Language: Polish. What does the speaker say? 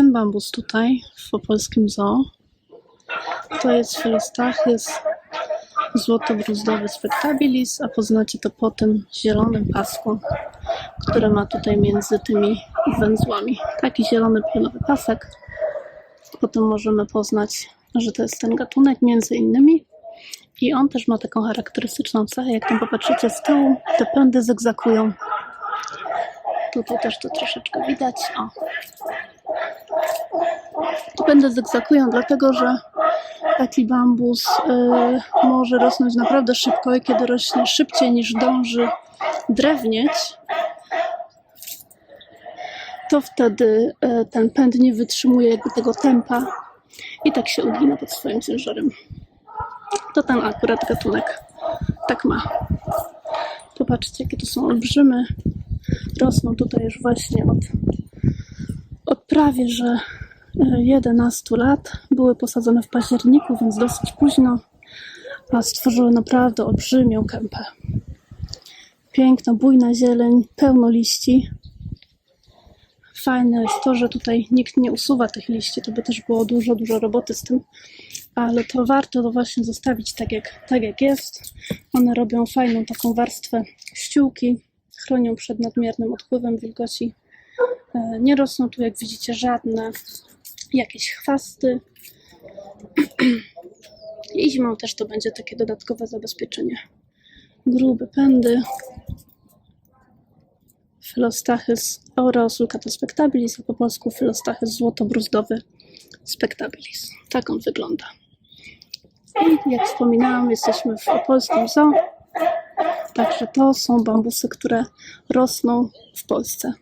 ten bambus tutaj w opolskim zoo to jest Felistachys złotobruzdowy spectabilis, a poznacie to po tym zielonym pasku, które ma tutaj między tymi węzłami. Taki zielony pionowy pasek. Potem możemy poznać, że to jest ten gatunek między innymi. I on też ma taką charakterystyczną cechę, jak tam popatrzycie z tyłu, te pędy zygzakują. Tutaj też to troszeczkę widać. O. Tu pędy zygzakują, dlatego że taki bambus y, może rosnąć naprawdę szybko i kiedy rośnie szybciej niż dąży drewnieć, to wtedy y, ten pęd nie wytrzymuje jakby tego tempa i tak się ugina pod swoim ciężarem. To ten akurat gatunek tak ma. Popatrzcie, jakie to są olbrzymy. Rosną tutaj już właśnie od, od prawie że 11 lat. Były posadzone w październiku, więc dosyć późno, a stworzyły naprawdę olbrzymią kępę. Piękna, bujna zieleń, pełno liści. Fajne jest to, że tutaj nikt nie usuwa tych liści, to by też było dużo, dużo roboty z tym, ale to warto to właśnie zostawić tak jak, tak jak jest. One robią fajną taką warstwę ściółki, chronią przed nadmiernym odpływem wilgoci. E, Nie rosną tu, jak widzicie, żadne jakieś chwasty. I zimą też to będzie takie dodatkowe zabezpieczenie. Grube pędy. Philostachys aureosulcata spectabilis, a po polsku Philostachys złotobruzdowy spectabilis. Tak on wygląda. I jak wspominałam, jesteśmy w opolskim zoo. Także to są bambusy, które rosną w Polsce.